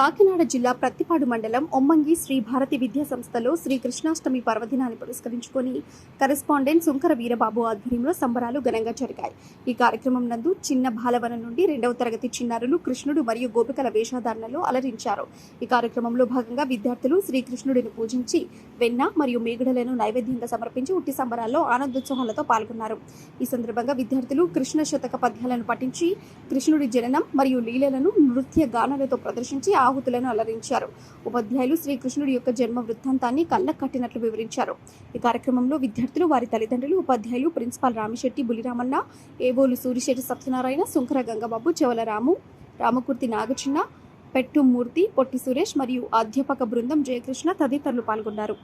కాకినాడ జిల్లా ప్రత్తిపాడు మండలం ఒమ్మంగి శ్రీ భారతి విద్యా సంస్థలో శ్రీ కృష్ణాష్టమి పర్వదినాన్ని పురస్కరించుకొని కరెస్పాండెంట్ సుంకర వీరబాబు ఆధ్వర్యంలో సంబరాలు ఘనంగా జరిగాయి. ఈ కార్యక్రమం నందు చిన్న బాలవనం నుండి రెండవ తరగతి చిన్నారులు కృష్ణుడు మరియు గోపికల వేషధారణలో అలరించారు. ఈ కార్యక్రమంలో భాగంగా విద్యార్థులు శ్రీకృష్ణుడిని పూజించి వెన్న మరియు మేగడలను నైవేద్యంగా సమర్పించి ఉట్టి సంబరాల్లో ఆనందోత్సవాలతో పాల్గొన్నారు. ఈ సందర్భంగా విద్యార్థులు కృష్ణ శతక పద్యాలను పఠించి కృష్ణుడి జననం మరియు లీలలను నృత్య గానాలతో ప్రదర్శించి ఆహుతులను అలరించారు. ఉపాధ్యాయులు శ్రీకృష్ణుడి యొక్క జన్మ వృత్తాంతాన్ని కళ్ళ కట్టినట్లు వివరించారు. ఈ కార్యక్రమంలో విద్యార్థులు వారి తల్లిదండ్రులు ఉపాధ్యాయులు ప్రిన్సిపాల్ రామిశెట్టి బులిరామన్న ఏవోలు సూరిశెట్టి సత్యనారాయణ సుంకర గంగబాబు చెవల రాము రామకుర్తి నాగచిన్న పెట్టుమూర్తి పొట్టి సురేష్ మరియు అధ్యాపక బృందం జయకృష్ణ తదితరులు పాల్గొన్నారు.